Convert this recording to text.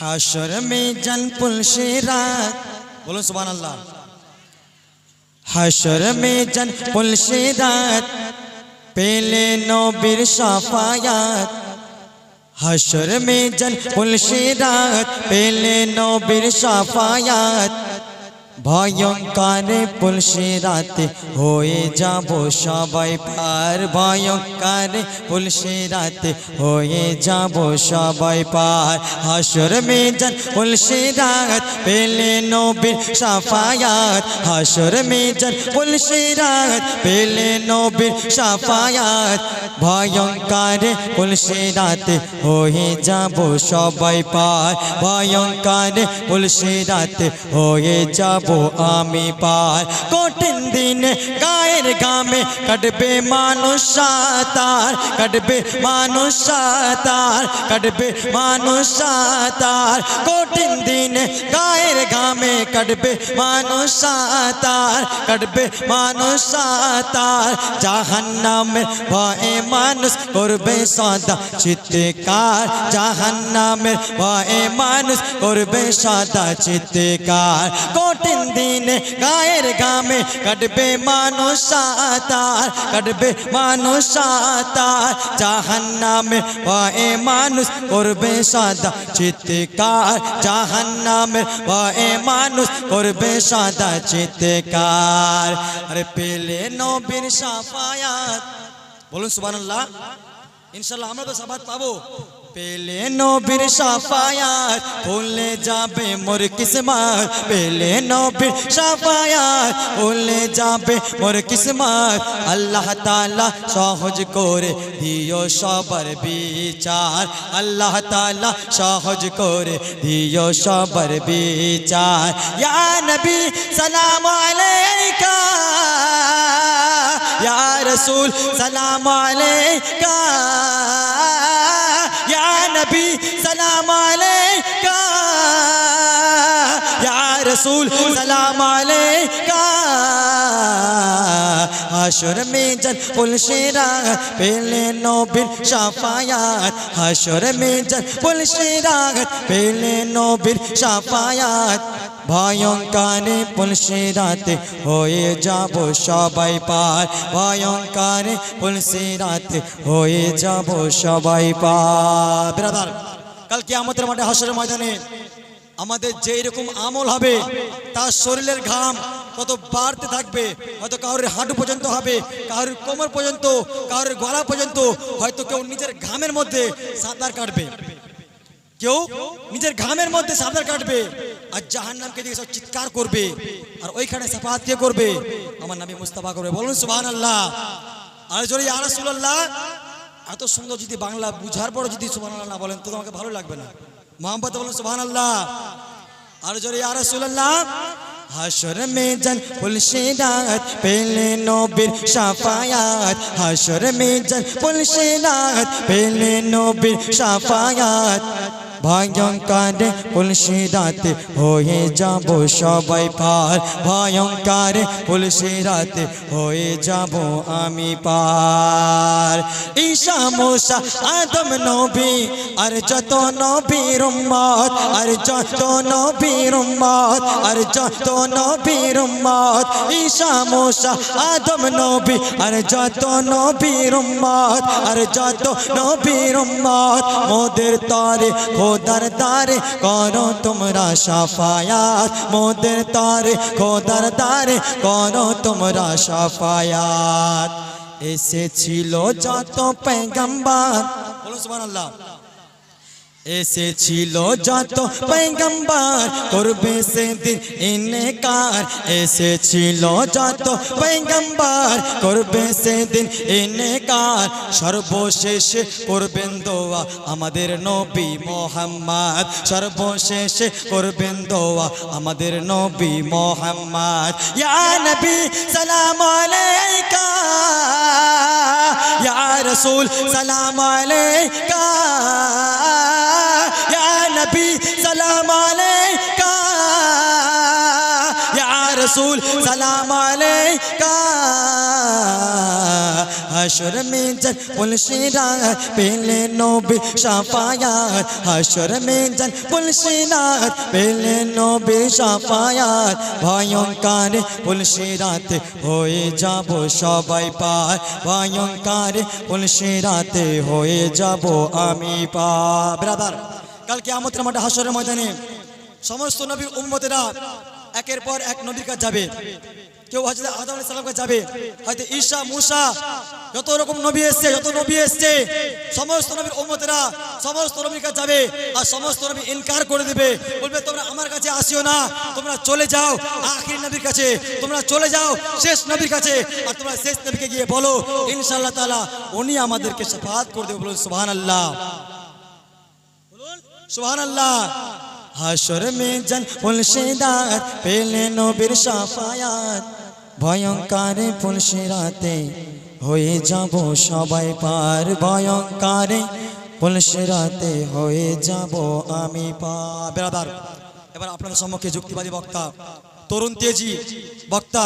হাসর মে জন পুলসে রাত। বলুন সুবান আল্লাহ হাসর মে জন পুলসে রাত, পেলে নবীর সাফায়াত। হাসর মে জন পুলসে রাত, পেলে নবীর সাফায়াত। ভয়ঙ্করে পুলসে রাতে হয়ে যাব সবাই পার। ভয়ঙ্করে পুলসে রাতে হয়ে যাব সবাই পার। হাসর মেজান পুলসে রাত পেলে নবীর সাফায়াত। হাসর মেজান পুলসে রাত পেলে নবীর সাফায়াত। ভয়ঙ্করে পুলসে রাতে হয়ে যাব সবাই পার। ভয়ঙ্করে পুলসে রাতে হয়ে যাব আমি পার। কঠিন দিনে গায়ের গামে কাটবে মানুষ তার। কাটবে মানুষ তার। কাটবে মানুষ তার। কঠিন দিনে গায়ের গামে কাটবে মানুষ তার। কাটবে মানুষ তার। জাহান্নামের ভয়ে মানুষ করবে সদা চিত্তকার জাহান্নামের ভয়ে মানুষ করবে সদা চিত্তকার কঠিন দিনে, গায়ের গামে কাটবে মানুষ তার কাটবে মানুষ তার জাহান্নামে ভয়ে মানুষ করবে সদা চিত্তকার জাহান্নামে ভয়ে মানুষ করবে সদা চিত্তকার আরে পেলে নবীর সাফায়াত। বলুন সুবহানাল্লাহ, ইনশাল্লাহ আমরা তো সাবাত পাবো। পেলে নবীর সাফায়াত ভুলে যাবে মোর কিসমত। পেলে নবীর সাফায়াত ভুলে যাবে মোর কিসমত। আল্লাহ তাআলা সহজ করে দিও সবার বিচার। আল্লাহ তাআলা সহজ করে দিও সবার বিচার। ইয়া নবী, সালাম আলাইকা। ইয়া রাসূল, সালাম আলাইকা। নবী সালাম আলাইকা। ইয়া রাসূল, সালাম আলাইকা। হাসর মে জন পুলশেরা পেলে নবীর সাফায়াত হাসর মে জন পুলশেরা পেলে নবীর সাফায়াত ভয়ঙ্করে পুলসে রাতে হয়ে যাব সবাই পার। ভয়ঙ্করে পুলসে রাতে হয়ে যাব সবাই পার। ব্রাদার, কাল কি আমাদের মাঠে হাসরের ময়দানে আমাদের যেই রকম আমল হবে, তার শরীরের ঘাম কত বাড়তে থাকবে, হয়তো কারোর হাঁটু পর্যন্ত হবে, কারোর কোমর পর্যন্ত, কারোর গলা পর্যন্ত, হয়তো কেউ নিজের ঘামের মধ্যে সাঁতার কাটবে। কেউ নিজের ঘামের মধ্যে সাঁতার কাটবে আর জাহান নামকে দিকে সব চিৎকার করবে আর ওইখানে সাফাত কে করবে? আমার নামে মুস্তাফা করবে। বলুন সুবহান আল্লাহ আর যদি আরসুল্লাহ এত সুন্দর যদি বাংলা বুঝার পর যদি আল্লাহ না বলেন, তো তোমাকে ভালো লাগবে না। মোহাম্মদ, বলুন সুবহান আল্লাহ আর যদি আরসুল্লাহ হাসর মে জন পুলসে রাত পেলে নবীর সাফায়াত হাসর মে জন পুলসে রাত পেলে নবীর সাফায়াত ভয়ঙ্করে পুলসে রাতে হয়ে যাব সবাই পার। ভয়ঙ্করে পুলসে রাতে হয়ে যাব আমি পার। ঈশা, মোসা, আদম, নবী, আর যত নবীর উম্মত, আর যত নবীর উম্মত, আর যত নবীর উম্মত, ঈশা, মোসা, আদম, নবী, আর যত নবীর উম্মত, আর যত নবীর উম্মত, মোদের তরে খোদার দারে করো তোমরা সাফায়াত। মোদের তারে খোদার দারে করো তোমরা সাফায়াত। এসেছিল যত পেগম্বর। বলুন সুবহানাল্লাহ। এসেছিল যত পেগম্বর করবে সেদিন ইনকার। এসেছিল যত পেগম্বর করবে সেদিন ইনকার। সর্বশেষ করবেন দোয়া আমাদের নবী মোহাম্মদ। সর্বশেষ করবেন দোয়া আমাদের নবী মোহাম্মদ। নবী, সালাম আলাইকা। ইয়া রাসূল, সালাম আলাইকা। নবী সালাম আলাইকা ইয়া রাসূল সালাম আলাইকা হাসর মেজান পুলসেরা পেলে নবী সাফায়াত হাসর মেজান পুলসেরা পেলে নবী সাফায়াত ভয়ঙ্কর পুলসেরাতে হয়ে যাব সবাই পার ভয়ঙ্কর পুলসেরাতে হয়ে যাব আমি পা ব্রাদার কালকে আমতের মাঠে হাসরের ময়দানে সমস্ত নবীর উম্মতেরা একের পর এক নবীর কাছে যাবে। কেউ হজরত আদম আলাইহিস কাছে যাবে। হয়তো ঈসা মুসা, যত রকম নবী এসছে, যত নবী এসছে, সমস্ত নবীর উম্মতেরা সমস্ত নবীর কাছে যাবে আর সমস্ত নবী ইনকার করে দেবে। বলবে, তোমরা আমার কাছে আসিও না, তোমরা চলে যাও আখির নবীর কাছে, তোমরা চলে যাও শেষ নবীর কাছে আর তোমরা শেষ নবীকে গিয়ে বলো, ইনশাআল্লাহ তাআলা উনি আমাদেরকে শাফাত করে দেবে বলুন সুবহানাল্লাহ। হাসর মে জন ফুলশিদাত পেলে নবীর সাফায়াত। ভয়ঙ্করে ফুলশিরাতে হয়ে যাব সবাই পার। ভয়ঙ্করে ফুলশিরাতে হয়ে যাব আমি পা এবার আপনাদের সম্মুখে যুক্তিবাদী বক্তা, তরুণ তেজি বক্তা।